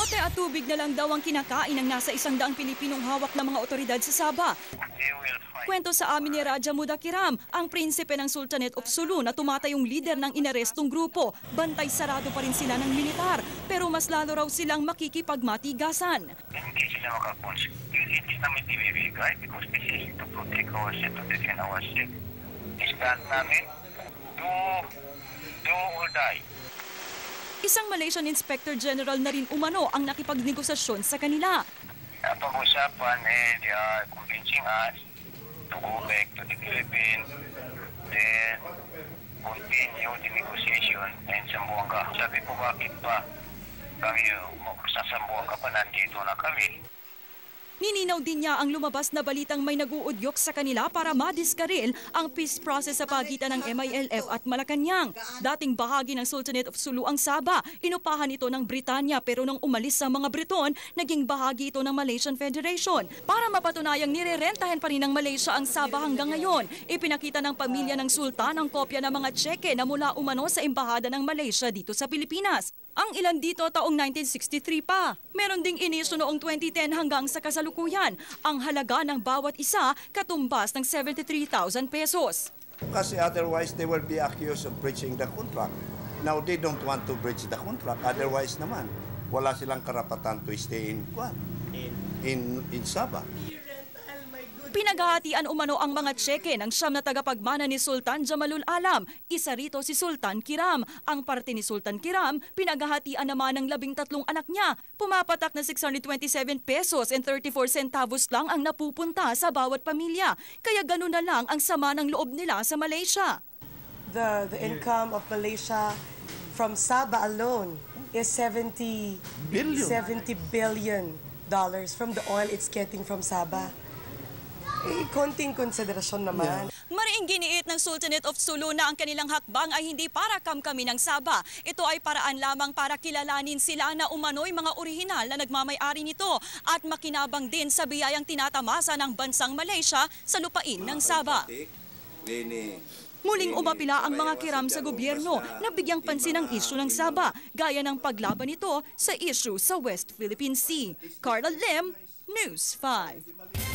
Kamote at tubig na lang daw ang kinakain ng nasa isang daang Pilipinong hawak ng mga otoridad sa fight. Kwento sa amin ni Raja Mudakiram, ang prinsipe ng Sultanate of Sulu na tumatayong leader ng inarestong grupo. Bantay sarado pa rin sila ng militar, pero mas lalo raw silang makikipagmatigasan. Hindi sila makapons. Hindi namin ibibigay because this is to protect ourselves, to defend ourselves. Stand namin, do, do or die. Isang Malaysian Inspector General na rin umano ang nakipagnegosasyon sa kanila. Uh, pag-usapan, eh, they are convincing us to go back to the Philippines, then continue the negotiation in Zamboanga. Sabi ko, bakit pa kami, sa Zamboanga pa nandito na kami? Nininaw din niya ang lumabas na balitang may naguudyok sa kanila para madiskaril ang peace process sa pagitan ng MILF at Malacanang. Dating bahagi ng Sultanate of Sulu ang Sabah. Inupahan ito ng Britanya pero nang umalis sa mga Briton, naging bahagi ito ng Malaysian Federation. Para mapatunayang nirerentahin pa rin ng Malaysia ang Sabah hanggang ngayon, ipinakita ng pamilya ng Sultan ang kopya ng mga tseke na mula umano sa Embahada ng Malaysia dito sa Pilipinas. Ang ilan dito taong 1963 pa. Meron ding iniso noong 2010 hanggang sa kasalukuyan. Ang halaga ng bawat isa katumbas ng 73,000 pesos. Kasi otherwise they will be accused of breaching the contract. Now they don't want to breach the contract. Otherwise naman, wala silang karapatan to stay in Kwan. In, in Sabah. Pinaghahatian umano ang mga tseke ng siyam na tagapagmana ni Sultan Jamalul Alam. Isa rito si Sultan Kiram. Ang parte ni Sultan Kiram, pinaghahatian naman ng labing tatlong anak niya. Pumapatak na 627 pesos and 34 centavos lang ang napupunta sa bawat pamilya. Kaya ganun na lang ang sama ng loob nila sa Malaysia. the the income of Malaysia from Sabah alone is 70 Billion. 70 billion dollars from the oil it's getting from Sabah. Eh, konting konsiderasyon naman. Mariing giniit ng Sultanate of Sulu na ang kanilang hakbang ay hindi para kamkami ng Saba. Ito ay paraan lamang para kilalanin sila na umano'y mga orihinal na nagmamay-ari nito at makinabang din sa biyayang tinatamasa ng bansang Malaysia sa lupain ng Saba. Muling umapila ang mga kiram sa gobyerno na bigyang pansin ang isyu ng Saba, gaya ng paglaban nito sa isyu sa West Philippine Sea. Carla Lim, News 5.